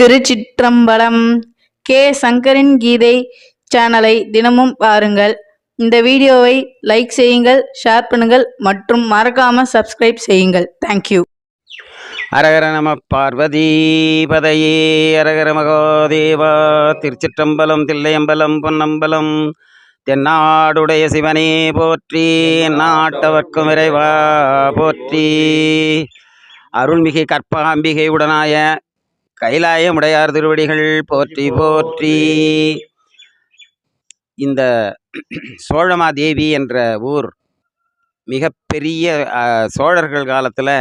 திருச்சிற்றம்பலம் K. சங்கரின் கீதை சேனலை தினமும் பாருங்கள். இந்த வீடியோவை லைக் செய்யுங்கள் ஷேர் பண்ணுங்கள் மற்றும் மறக்காம சப்ஸ்கிரைப் செய்யுங்கள். தேங்க்யூ அரகர நம பார்வதி பதையே அரகர மகோதேவா திருச்சிற்றம்பலம் தில்லையம்பலம் பொன்னம்பலம் தென்னாடுடைய சிவனே போற்றி நாட்டவர்க்கும் இறைவா போற்றி. அருள்மிகு கற்பகாம்பிகை உடனாய கைலாய உடையார் திருவடிகள் போற்றி போற்றி இந்த சோழமாதேவி என்ற ஊர் மிகப்பெரிய சோழர்கள் காலத்தில்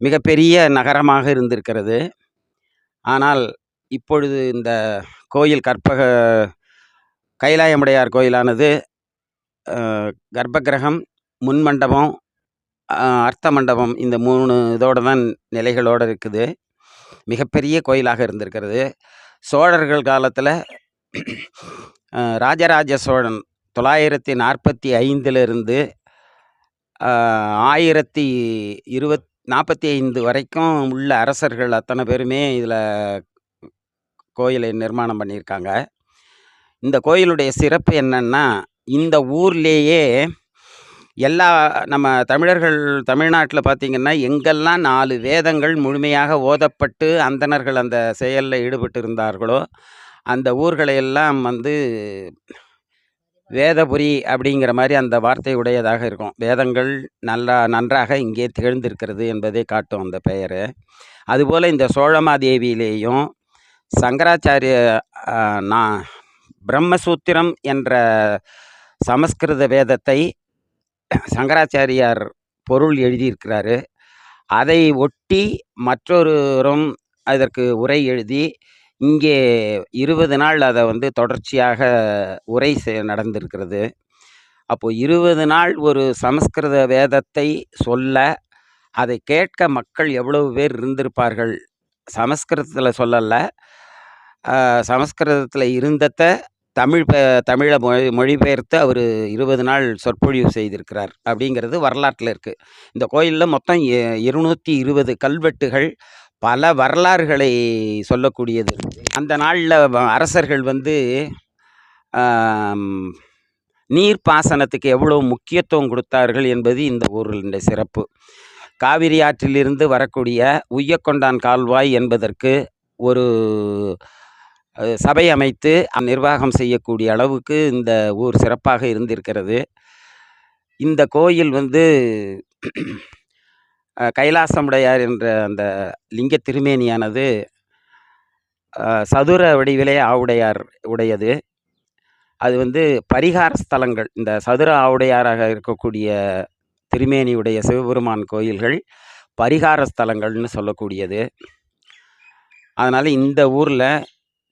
மிகப்பெரிய நகரமாக இருந்திருக்கிறது. ஆனால் இப்பொழுது இந்த கோயில் கற்பக கைலாயமுடையார் கோயிலானது கர்ப்பகிரகம் முன்மண்டபம் அர்த்த மண்டபம் இந்த மூணு இதோட தான் நிலைகளோடு இருக்குது. மிகப்பெரிய கோயிலாக இருந்திருக்கிறது. சோழர்கள் காலத்தில் ராஜராஜ சோழன் தொள்ளாயிரத்தி நாற்பத்தி ஐந்திலிருந்து ஆயிரத்தி இருபத் நாற்பத்தி ஐந்து வரைக்கும் உள்ள அரசர்கள் அத்தனை பேருமே இதில் கோயிலை நிர்மாணம் பண்ணியிருக்காங்க. இந்த கோயிலுடைய சிறப்பு என்னென்னா இந்த ஊர்லேயே எல்லா நம்ம தமிழர்கள் தமிழ்நாட்டில் பார்த்திங்கன்னா எங்கெல்லாம் நாலு வேதங்கள் முழுமையாக ஓதப்பட்டு அந்தணர்கள் அந்த செயலில் ஈடுபட்டு இருந்தார்களோ அந்த ஊர்களையெல்லாம் வந்து வேதபுரி அப்படிங்கிற மாதிரி அந்த வார்த்தை உடையதாக இருக்கும். வேதங்கள் நல்லா நன்றாக இங்கே திகழ்ந்திருக்கிறது என்பதை காட்டும் அந்த பெயர். அதுபோல் இந்த சோழமாதேவியிலேயும் சங்கராச்சாரிய நான் பிரம்மசூத்திரம் என்ற சமஸ்கிருத வேதத்தை சங்கராச்சாரியார் பொருள் எழுதியிருக்கிறாரு. அதை ஒட்டி மற்றொருவரும் அதற்கு உரை எழுதி இங்கே இருபது நாள் அதை வந்து தொடர்ச்சியாக உரை செ- நடந்திருக்கிறது. அப்போது இருபது நாள் ஒரு சமஸ்கிருத வேதத்தை சொல்ல அதை கேட்க மக்கள் எவ்வளவு பேர் இருந்திருப்பார்கள்? சமஸ்கிருதத்தில் சொல்லலை சமஸ்கிருதத்தில் இருந்தத்தை தமிழ் ப தமிழை மொழி மொழிபெயர்த்து அவர் இருபது நாள் சொற்பொழிவு செய்திருக்கிறார் அப்படிங்கிறது வரலாற்றில் இருக்குது இந்த கோயிலில் மொத்தம் எ- இருநூற்றி இருபது கல்வெட்டுகள் பல வரலாறுகளை சொல்லக்கூடியது அந்த நாளில் அரசர்கள் வந்து நீர்ப்பாசனத்துக்கு நீர் பாசனத்துக்கு எவ்வளோ முக்கியத்துவம் கொடுத்தார்கள் என்பது இந்த ஊரினுடைய சிறப்பு. காவிரி ஆற்றிலிருந்து வரக்கூடிய உய்யக்கொண்டான் கால்வாய் என்பதற்கு ஒரு சபை அமைத்து நிர்வாகம் செய்யக்கூடிய அளவுக்கு இந்த ஊர் சிறப்பாக இருந்திருக்கிறது. இந்த கோயில் வந்து கைலாசமுடையார் என்ற அந்த லிங்க திருமேனியானது சதுர வடிவிலே ஆவுடையார் உடையது. அது வந்து பரிகார ஸ்தலங்கள் இந்த சதுர ஆவுடையாராக இருக்கக்கூடிய திருமேனியுடைய சிவபெருமான் கோயில்கள் பரிகார ஸ்தலங்கள்னு சொல்லக்கூடியது. அதனால் இந்த ஊரில்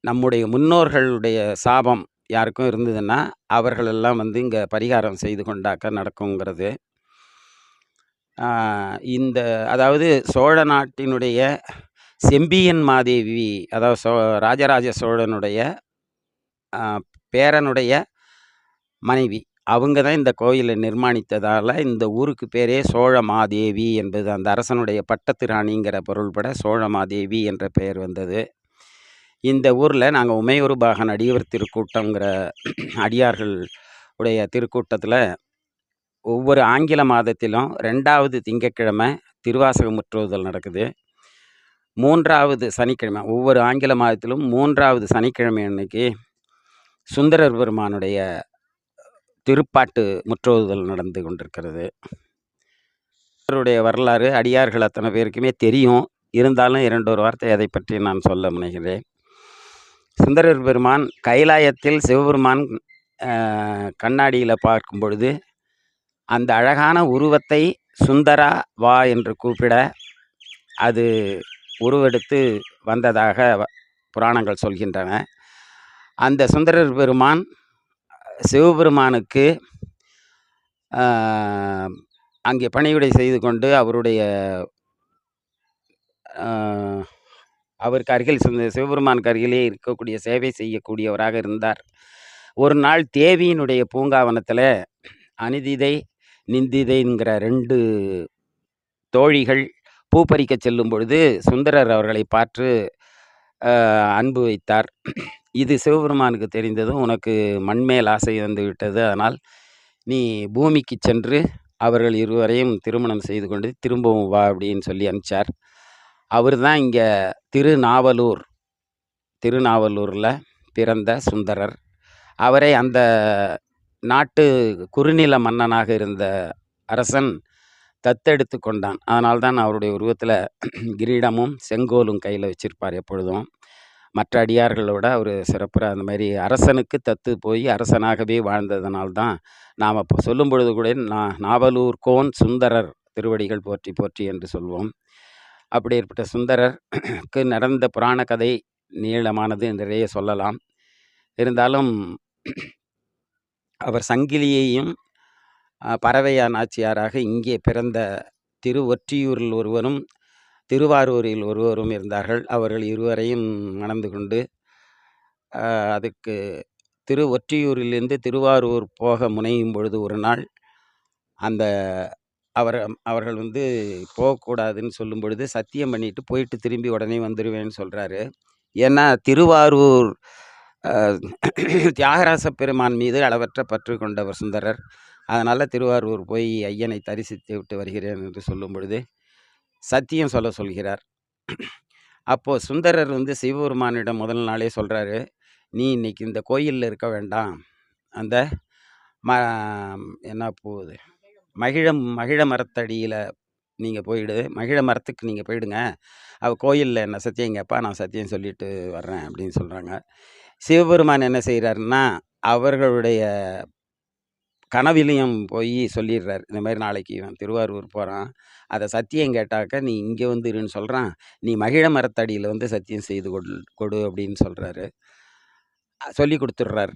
நம்முடைய முன்னோர்களுடைய சாபம் யாருக்கும் இருந்ததுன்னா அவர்களெல்லாம் வந்து இங்கே பரிகாரம் செய்து கொண்டாக்க நடக்குங்கிறது. இந்த அதாவது சோழ நாட்டினுடைய செம்பியன் மாதேவி அதாவது சோ ராஜராஜ சோழனுடைய பேரனுடைய மனைவி அவங்க தான் இந்த கோயிலை நிர்மாணித்ததால் இந்த ஊருக்கு பேரே சோழ மாதேவி என்பது அந்த அரசனுடைய பட்டத்து ராணிங்கிற பொருள்பட சோழ மாதேவி என்ற பெயர் வந்தது. இந்த ஊரில் நாங்கள் உமையூர் பாகன் அடியவர் திருக்கூட்டங்கிற அடியார்கள் உடைய திருக்கூட்டத்தில் ஒவ்வொரு ஆங்கில மாதத்திலும் ரெண்டாவது திங்கட்கிழமை திருவாசகம் முற்றுதல் நடக்குது. மூன்றாவது சனிக்கிழமை ஒவ்வொரு ஆங்கில மாதத்திலும் மூன்றாவது சனிக்கிழமை அன்னைக்கு சுந்தரர் பெருமானுடைய திருப்பாட்டு முற்றுவுதல் நடந்து கொண்டிருக்கிறது. அவருடைய வரலாறு அடியார்கள் அத்தனை பேருக்குமே தெரியும். இருந்தாலும் இரண்டு ஒரு வார்த்தை அதை பற்றி நான் சொல்ல முனைகிறேன். சுந்தரர் பெருமான் கைலாயத்தில் சிவபெருமான் கண்ணாடியில் பார்க்கும் பொழுது அந்த அழகான உருவத்தை சுந்தரா வா என்று கூப்பிட அது உருவெடுத்து வந்ததாக புராணங்கள் சொல்கின்றன. அந்த சுந்தரர் பெருமான் சிவபெருமானுக்கு அங்கே பணிவிடை செய்து கொண்டு அவருடைய அவருக்கு அருகில் சுந்த சிவபெருமானுக்கு அருகிலே இருக்கக்கூடிய சேவை செய்யக்கூடியவராக இருந்தார். ஒரு நாள் தேவியினுடைய பூங்காவனத்தில் அனிதிதை நிந்திதைங்கிற ரெண்டு தோழிகள் பூ பறிக்கச் செல்லும் பொழுது சுந்தரர் அவர்களை பார்த்து அன்பு வைத்தார். இது சிவபெருமானுக்கு தெரிந்ததும் உனக்கு மண்மேல் ஆசை வந்து விட்டது. அதனால் நீ பூமிக்கு சென்று அவர்கள் இருவரையும் திருமணம் செய்து கொண்டு திரும்பவும் வா அப்படின்னு சொல்லி அனுப்பிச்சார். அவர் தான் இங்கே திருநாவலூர் திருநாவலூரில் பிறந்த சுந்தரர். அவரை அந்த நாட்டு குறுநில மன்னனாக இருந்த அரசன் தத்தெடுத்து கொண்டான். அதனால்தான் அவருடைய உருவத்தில் கிரீடமும் செங்கோலும் கையில் வச்சிருப்பார் எப்பொழுதும். மற்ற அடியார்களோட அவர் சிறப்புற அந்த மாதிரி அரசனுக்கு தத்து போய் அரசனாகவே வாழ்ந்ததனால்தான் நாம் இப்போ சொல்லும் பொழுது கூட நா நாவலூர் கோன் சுந்தரர் திருவடிகள் போற்றி போற்றி என்று சொல்வோம். அப்படிப்பட்ட சுந்தரருக்கு நடந்த புராண கதை நீளமானது நிறைய சொல்லலாம். இருந்தாலும் அவர் சங்கிலியையும் பறவையா நாச்சியாராக இங்கே பிறந்த திருவொற்றியூரில் ஒருவரும் திருவாரூரில் ஒருவரும் இருந்தார்கள். அவர்கள் இருவரையும் மணந்து கொண்டு அதுக்கு திரு ஒற்றியூரிலிருந்து திருவாரூர் போக முனையும் பொழுது ஒரு நாள் அந்த அவர் அவர்கள் வந்து போகக்கூடாதுன்னு சொல்லும் பொழுது சத்தியம் பண்ணிட்டு போயிட்டு திரும்பி உடனே வந்துடுவேன்னு சொல்கிறாரு ஏன்னா திருவாரூர் தியாகராச பெருமான் மீது அளவற்ற பற்று கொண்டவர் சுந்தரர். அதனால் திருவாரூர் போய் ஐயனை தரிசித்து விட்டு வருகிறேன் என்று சொல்லும் பொழுது சத்தியம் சொல்ல சொல்கிறார். அப்போது சுந்தரர் வந்து சிவபெருமானிடம் முதல் நாளே சொல்கிறாரு நீ இன்னைக்கு இந்த கோயிலில் இருக்க வேண்டாம். அந்த ம என்ன போகுது மகிழம் மகிழ மரத்தடியில் நீங்கள் போயிடு மகிழ மரத்துக்கு நீங்கள் போயிடுங்க. அவள் கோயிலில் என்ன சத்தியம் கேட்பா நான் சத்தியம் சொல்லிட்டு வர்றேன் அப்படின்னு சொல்கிறாங்க சிவபெருமான் என்ன செய்கிறாருன்னா அவர்களுடைய கனவிலையும் போய் சொல்லிடுறார். இந்த மாதிரி நாளைக்கு இவன் திருவாரூர் போகிறான் அதை சத்தியம் கேட்டாக்க நீ இங்கே வந்து இருன்னு சொல்கிறான் நீ மகிழ மரத்தடியில் வந்து சத்தியம் செய்து கொடு கொடு அப்படின்னு சொல்கிறாரு சொல்லி கொடுத்துட்றாரு.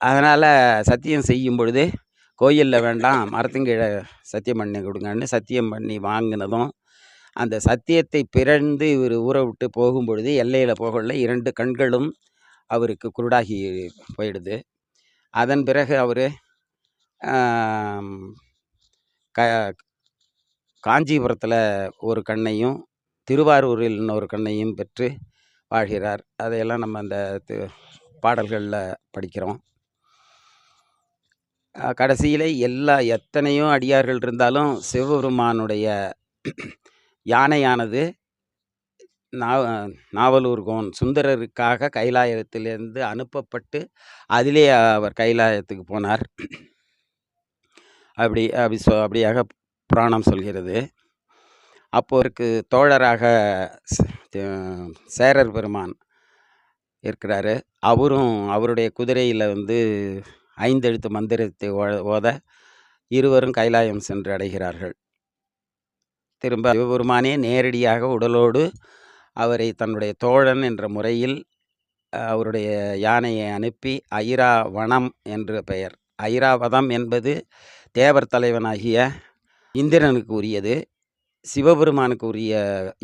அதனால் சத்தியம் செய்யும் பொழுது கோயிலில் வேண்டாம் மரத்துங்கீழே சத்தியம் பண்ணி கொடுங்கன்னு சத்தியம் பண்ணி வாங்கினதும் அந்த சத்தியத்தை பிறந்து இவர் ஊரை விட்டு போகும்பொழுது எல்லையில் போகல இரண்டு கண்களும் அவருக்கு குருடாகி போயிடுது. அதன் பிறகு அவர் க காஞ்சிபுரத்தில் ஒரு கண்ணையும் திருவாரூரில் இன்னொரு கண்ணையும் பெற்று வாழ்கிறார். அதையெல்லாம் நம்ம அந்த பாடல்களில் படிக்கிறோம். கடைசியில் எல்லா எத்தனையோ அடியார்கள் இருந்தாலும் சிவபெருமானுடைய யானையானது நாவ நாவலூர் சுந்தரருக்காக கைலாயத்திலிருந்து அனுப்பப்பட்டு அதிலே அவர் கைலாயத்துக்கு போனார். அப்படி அப்படி சொ அப்படியாக புராணம் சொல்கிறது. அப்போருக்கு தோழராக சேரர் பெருமான் இருக்கிறாரு. அவரும் அவருடைய குதிரையில் வந்து ஐந்தெழுத்து மந்திரத்தை ஓத இருவரும் கைலாயம் சென்று அடைகிறார்கள். திரும்ப சிவபெருமானே நேரடியாக உடலோடு அவரை தன்னுடைய தோழன் என்ற முறையில் அவருடைய யானையை அனுப்பி ஐராவணம் என்று பெயர். ஐராவதம் என்பது தேவர் தலைவனாகிய இந்திரனுக்கு உரியது. சிவபெருமானுக்கு உரிய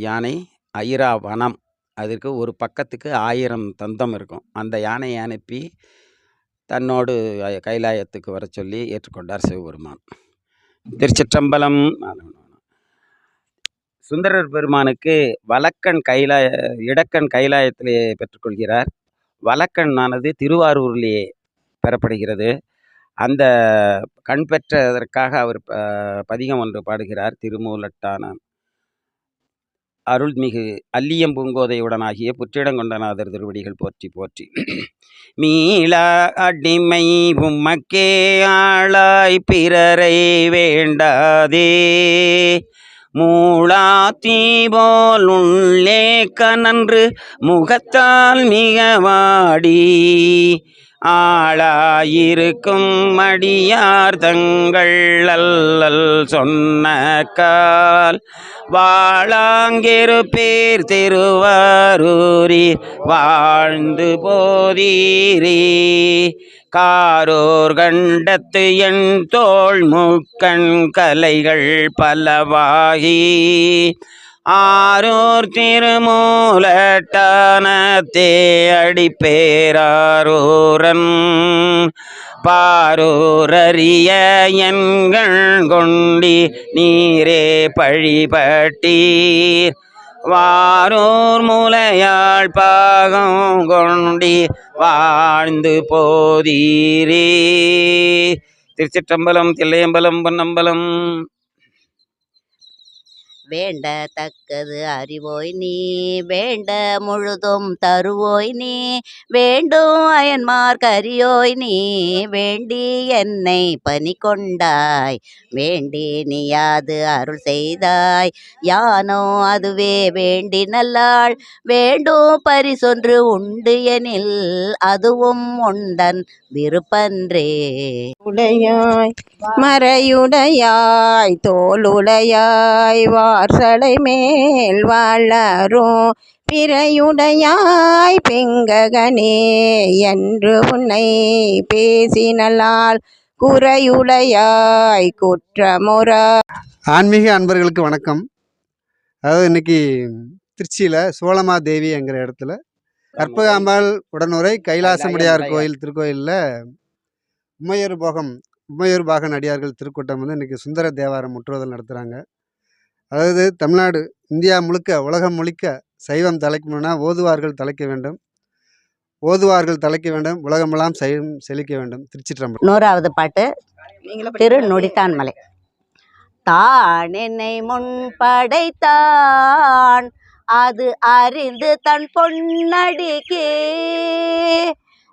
யானை ஐராவனம் அதற்கு ஒரு பக்கத்துக்கு ஆயிரம் தந்தம் இருக்கும். அந்த யானையை அனுப்பி தன்னோடு கைலாயத்துக்கு வர சொல்லி ஏற்றுக்கொண்டார் சிவபெருமான். திருச்சிற்றம்பலம் சுந்தரர் பெருமானுக்கு வலக்கண் கைலாய இடக்கண் கைலாயத்திலே பெற்றுக்கொள்கிறார். வலக்கண்ணானது திருவாரூர்லேயே பெறப்படுகிறது. அந்த கண் பெற்றதற்காக அவர் ப- பதிகம் ஒன்று பாடுகிறார். திருமூலட்டான அருள்மிகு அல்லியம் பூங்கோதையுடனாகிய புற்றிடங்கொண்டநாதர் திருவடிகள் போற்றி போற்றி. மீள அடிமை உம்மக்கே ஆளாய் பிறரை வேண்டாதே. மூளா தீபோல் உள்ளே கனன்று முகத்தால் மிக வாடி. ஆளாயிருக்கும் மடியார் தங்கள் அல்லல் சொன்ன கால். வாழாங்கிரு பேர் திருவாரூரில் வாழ்ந்து போதீரே. காரோர் கண்டத்து என் தோள் முக்கண் கலைகள் பலவாகி. ஆரூர் திருமூலட்டானத்தே அடிப்பேராரூரன். பாரூரறிய எண்கள் கொண்டி நீரே பழிபட்டீர். வாரூர் மூலையாள் பாகம் கொண்டி வாழ்ந்து போதீரே. திருச்சிற்றம்பலம் தில்லையம்பலம் பொன்னம்பலம் வேண்ட தக்கது அறிவோய் நீ வேண்ட முழுதும் தருவோய் நீ வேண்டும் அயன்மார் கரியோய் நீ வேண்டி என்னை பணி கொண்டாய் வேண்டி நீயாது அருள் செய்தாய் யானோ அதுவே வேண்டி நல்லாள் வேண்டும் பரிசொன்று உண்டு எனில் அதுவும் உண்டன் விருப்பன்றே. உடையாய் மறையுடையாய் தோளுடையாய் வார்சடை மேல் வளரும் பிறையுடையாய் பெங்ககனே என்று உன்னை பேசினலால் குறையுடையாய் குற்றமுறா. ஆன்மீக அன்பர்களுக்கு வணக்கம். அதாவது இன்னைக்கு திருச்சியில் சோழமா தேவி என்கிற இடத்துல கற்பகாம்பாள் உடனுரை கைலாசமுடையார் கோயில் திருக்கோயிலில் உமையர் போகம் உமையர் பாகன் அடியார்கள் திருக்கூட்டம் வந்து இன்னைக்கு சுந்தர தேவாரம் முற்றுவதல் நடத்துகிறாங்க அதாவது தமிழ்நாடு இந்தியா முழுக்க உலகம் முழுக்க சைவம் தலைக்கணும்னா ஓதுவார்கள் தலைக்க வேண்டும். ஓதுவார்கள் தலைக்க வேண்டும். உலகமெல்லாம் சைவம் செழிக்க வேண்டும். திருச்சிற்றம்பலம். நூறாவது பாட்டு. திரு நொடித்தான் மலை தான் என்னை முன் படைத்தான். அது அறிந்து தன் பொன்னடிக்கு.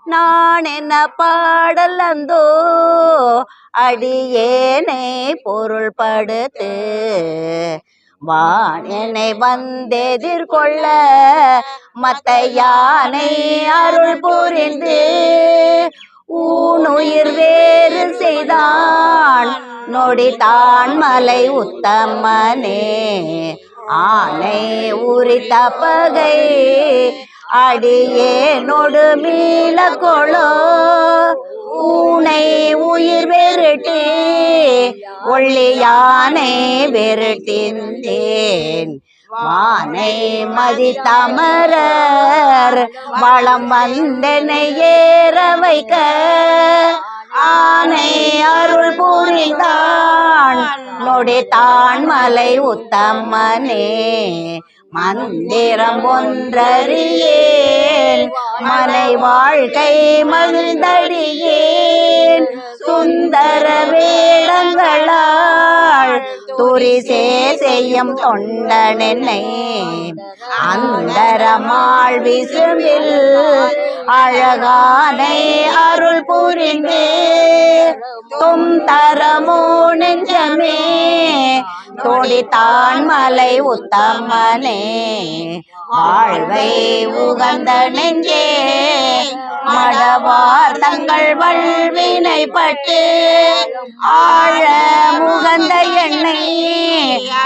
நான் என்ன பாடல் அந்தோ? அடியேனை பொருள் படுத்து என்னை வந்தெதிர்கொள்ள மத்த யானை அருள் புரிந்து. ஊனுயிர் வேறு செய்தான். நொடித்தான் மலை உத்தமனே. ஆனை உரித்த பகை அடியே நொடு மீள கொளோ ஊனை உயிர் வெருட்டி ஒள்ளி யானை வெருட்டிந்தேன் வானை மதித்தமரர் வளம் வந்தனை ஏற வைக்க. ஆனை அருள் புரிந்தான். நொடித்தான் மலை உத்தம்மனே மந்திரம் ஒன்றறியேன். மலை வாழ்க்கை மகிழ்ந்தடியேன். சுந்தர வேடங்களாள் துரிசே செய்யும் தொண்டனென்னை. அந்தரமாள் விசும்பில் அழகானை அருள் புரிந்து. தும் தரமோ நெஞ்சமே தொடித்தான் மலை உத்தமனே. வாழ்வை உகந்த நெஞ்சே. மடவார் தங்கள் வல்வினை பட்டு ஆழ முகந்த எண்ணெய்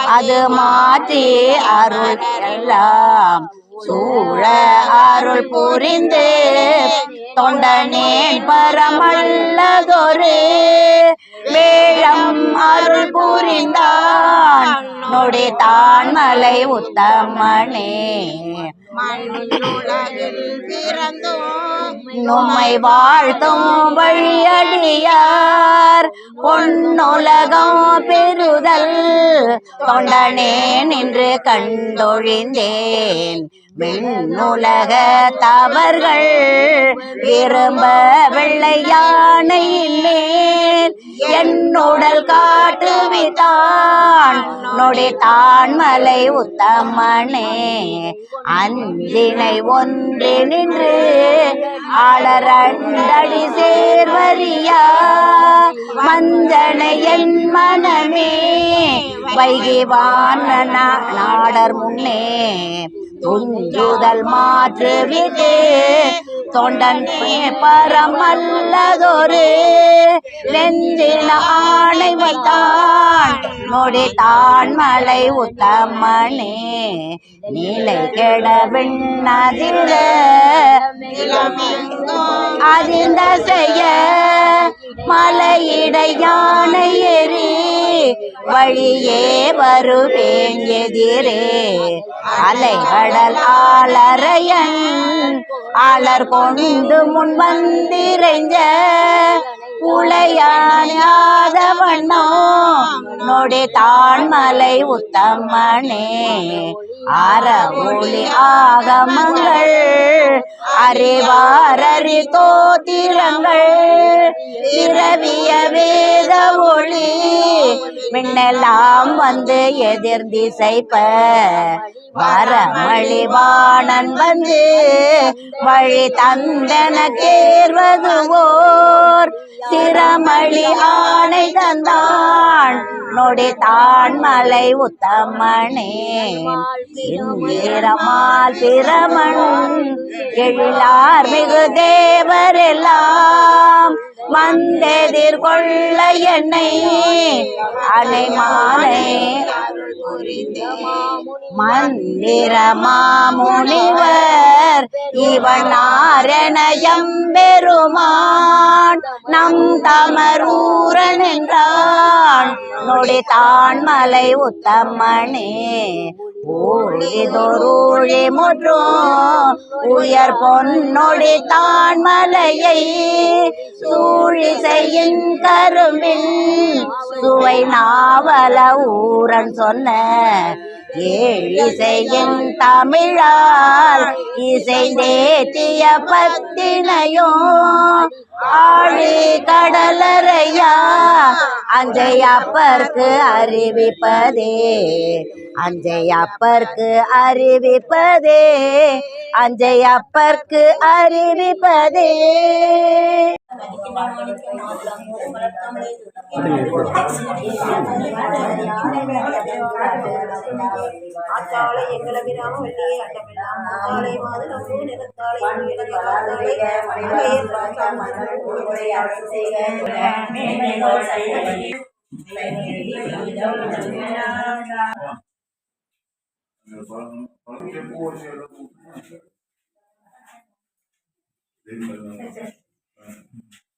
அது மாற்றி அருள் எல்லாம். சூழ அருள் புரிந்து தொண்டனே பரமல்லதொரு வேளம் அருள் புரிந்தான். நொடி தான் மலை உத்தமனே. மண்ணுலகில் பிறந்தோம் நுமை வாழ்த்தும் வழியடியார். பொன்னுலகம் பெறுதல். தொண்டனே நின்று கண்டொழிந்தேன். விண்ணுலக தவர்கள் விரும்ப வெள்ளை யானையின் மேல் என்னுடல் காட்டுவிதான் நொடி தான் மலை உத்தமனே. அஞ்சினை ஒன்று நின்று ஆளரண்டடி சேர்வரியா மஞ்சனை என் மனமே வைகிவான் நாடர் முன்னே. துஞ்சுதல் மாற்று விட்டு தொண்டன் பரமல்லதொரு நெஞ்சில் ஆணை வைத்தான். நொடித்தான் மலை உத்தமனே. நீலை கெட விண்ணதிர அதிர்ந்த செய்ய மலையிடை யானை ஏறி வழியே வருவேன் எதிரே. அலைகடல் ஆளரையன் ஆளர் கொண்டு முன் வந்திரைஞ்ச உளையாத வண்ணோ நொடி தான் மலை உத்தமனே. ஆர ஆகமங்கள் அறிவாரறி கோத்திரங்கள் இரவிய வேத ஒளி மின்னெல்லாம் வந்து எதிர் திசைப்ப. வரமழிவாணன் வந்து வழி தந்தன கேர்வது ஓர் திறமளி ஆணை தந்தான் நொடி தான் மலை உத்தமனே. இந்திரமால் பிரமன் எழிலார் மிகு தேவரெல்லாம் வந்தெதிர்கொள்ள என்னை அனை மாலை மந்திரமாமுனிவர் இவன் நாரணயம் பெருமான். நம் தமரூரன் என்றான். நொடி தான் மலை உத்தமனே. ஊழிதொருழி முற்றும் உயர் பொன்னொடி தான் மலையை சூழி செய்யின் சுவை நாவல ஊரன் சொன்ன ஏழிசையின் தமிழால் இசைந்தேத்திய பத்தினையோ ஆழி கடலறையா அஞ்சை அப்பர்க்கு அறிவிப்பதே அஞ்சை அப்பர்க்கு அறிவிப்பதே அஞ்சை அப்பர்க்கு அறிவிப்பதே. ஆத்தாளை எங்கள விராம வெள்ளியை அண்டமெல்லாம் முத்தாளை மாது நம்பு நிலத்தாளை இலங்கை